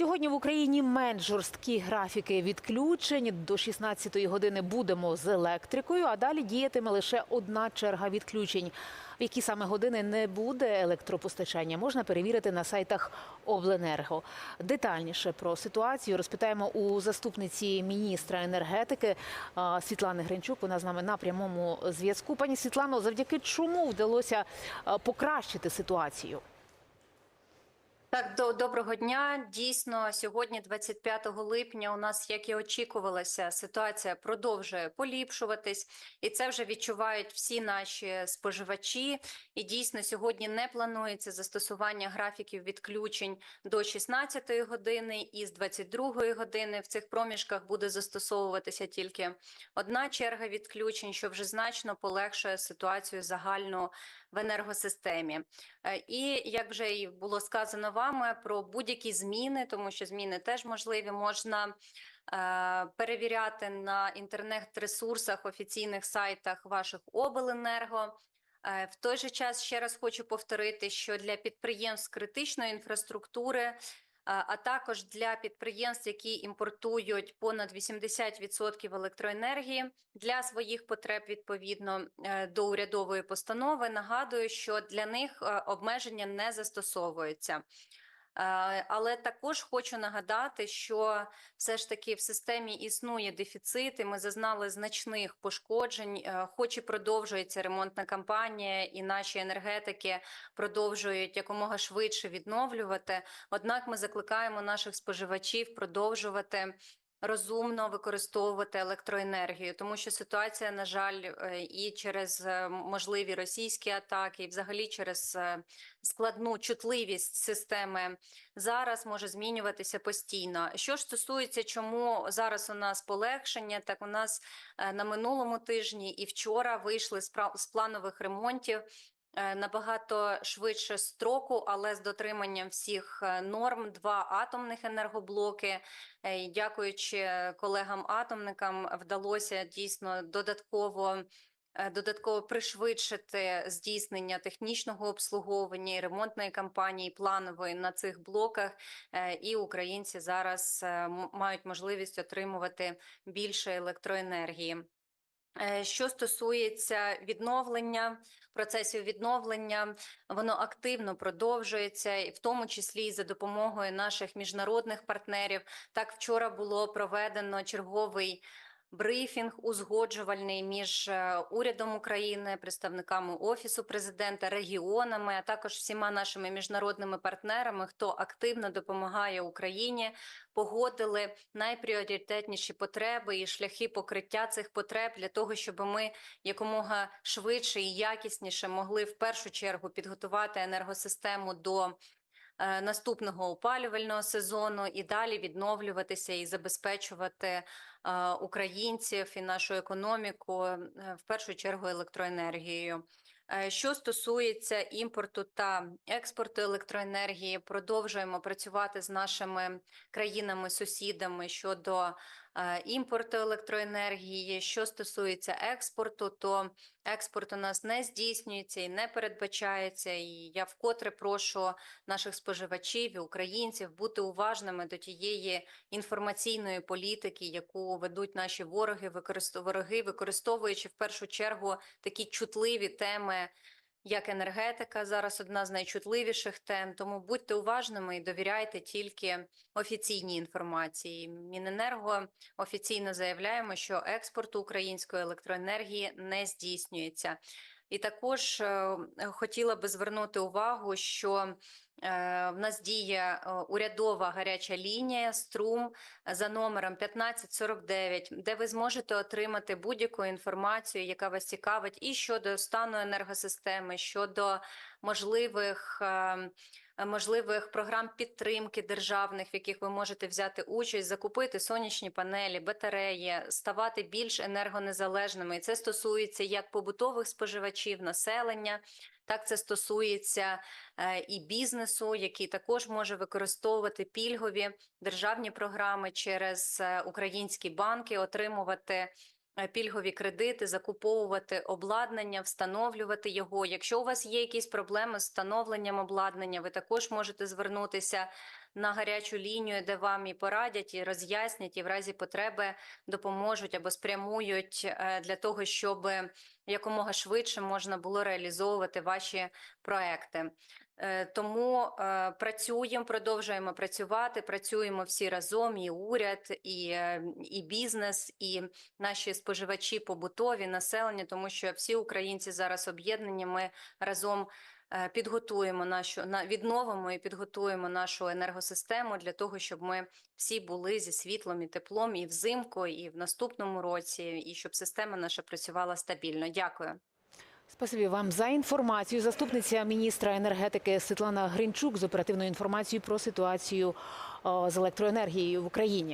Сьогодні в Україні менш жорсткі графіки відключень. До 16-ї години будемо з електрикою, а далі діятиме лише одна черга відключень. В які саме години не буде електропостачання, можна перевірити на сайтах Обленерго. Детальніше про ситуацію розпитаємо у заступниці міністра енергетики Світлани Гринчук. Вона з нами на прямому зв'язку. Пані Світлано, завдяки чому вдалося покращити ситуацію? Так, до доброго дня. Дійсно, сьогодні, 25 липня, у нас, як і очікувалося, ситуація продовжує поліпшуватись, і це вже відчувають всі наші споживачі. І дійсно, сьогодні не планується застосування графіків відключень до 16 години, і з 22 години в цих проміжках буде застосовуватися тільки одна черга відключень, що вже значно полегшує ситуацію загальну в енергосистемі. Е, І як вже і було сказано вами про будь-які зміни, тому що зміни теж можливі, можна е, перевіряти на інтернет-ресурсах, офіційних сайтах ваших обленерго. Е, В той же час ще раз хочу повторити, що для підприємств критичної інфраструктури, а також для підприємств, які імпортують понад 80% електроенергії для своїх потреб відповідно е, до урядової постанови, нагадую, що для них е, обмеження не застосовуються. Е, Але також хочу нагадати, що все ж таки в системі існує дефіцит, і ми зазнали значних пошкоджень, е, хоч і продовжується ремонтна кампанія, і наші енергетики продовжують якомога швидше відновлювати. Однак ми закликаємо наших споживачів продовжувати. Розумно використовувати електроенергію, тому що ситуація, на жаль, е, і через е, можливі російські атаки, і взагалі через е, складну чутливість системи зараз може змінюватися постійно. Що ж стосується, чому зараз у нас полегшення, так у нас на минулому тижні і вчора вийшли з планових ремонтів. Е, Набагато швидше строку, але з дотриманням всіх е, норм. Два атомних енергоблоки. Е, Дякуючи колегам-атомникам, вдалося дійсно додатково додатково пришвидшити здійснення технічного обслуговування і ремонтної кампанії планової на цих блоках. І українці зараз мають можливість отримувати більше електроенергії. Е, Що стосується відновлення, процесів відновлення, воно активно продовжується, і в тому числі і за допомогою наших міжнародних партнерів. Так, вчора було проведено черговий брифінг узгоджувальний між е, урядом України, представниками офісу президента, регіонами, а також всіма нашими міжнародними партнерами, хто активно допомагає Україні погодили найпріоритетніші потреби і шляхи покриття цих потреб для того, щоб ми якомога швидше і якісніше могли в першу чергу підготувати енергосистему до наступного опалювального сезону і далі відновлюватися і забезпечувати е, українців і нашу економіку е, в першу чергу електроенергією. Е, Що стосується імпорту та експорту електроенергії, продовжуємо працювати з нашими країнами-сусідами щодо е, імпорту електроенергії. Що стосується експорту, то експорт у нас не здійснюється і не передбачається. І я вкотре прошу наших споживачів і українців бути уважними до тієї інформаційної політики, яку ведуть наші вороги, вороги, використовуючи в першу чергу такі чутливі теми. Як енергетика зараз одна з найчутливіших тем, тому будьте уважними і довіряйте тільки офіційній інформації. Міненерго офіційно заявляємо, що експорт української електроенергії не здійснюється. І також е, хотіла би звернути увагу, що в нас діє е, урядова гаряча лінія струм за номером 1549, де ви зможете отримати будь-яку інформацію, яка вас цікавить, і щодо стану енергосистеми, щодо можливих. е, Можливих програм підтримки державних, в яких ви можете взяти участь, закупити сонячні панелі, батареї, ставати більш енергонезалежними. І це стосується як побутових споживачів, населення, так це стосується е, і бізнесу, який також може використовувати пільгові державні програми через е, українські банки, отримувати е, пільгові кредити, закуповувати обладнання, встановлювати його. Якщо у вас є якісь проблеми з встановленням обладнання, ви також можете звернутися на гарячу лінію, де вам і порадять, і роз'яснять, і в разі потреби допоможуть або спрямують для того, щоб якомога швидше можна було реалізовувати ваші проекти. Е, Тому е, працюємо, продовжуємо працювати. Працюємо всі разом: і уряд, і, е, і бізнес, і наші споживачі побутові, населення, тому що всі українці зараз об'єднані. Ми разом підготуємо нашу на відновимо і підготуємо нашу енергосистему для того, щоб ми всі були зі світлом і теплом і взимку, і в наступному році, і щоб система наша працювала стабільно. Дякую. Спасибі вам за інформацію. Заступниця міністра енергетики Світлана Гринчук з оперативною інформацією про ситуацію з електроенергією в Україні.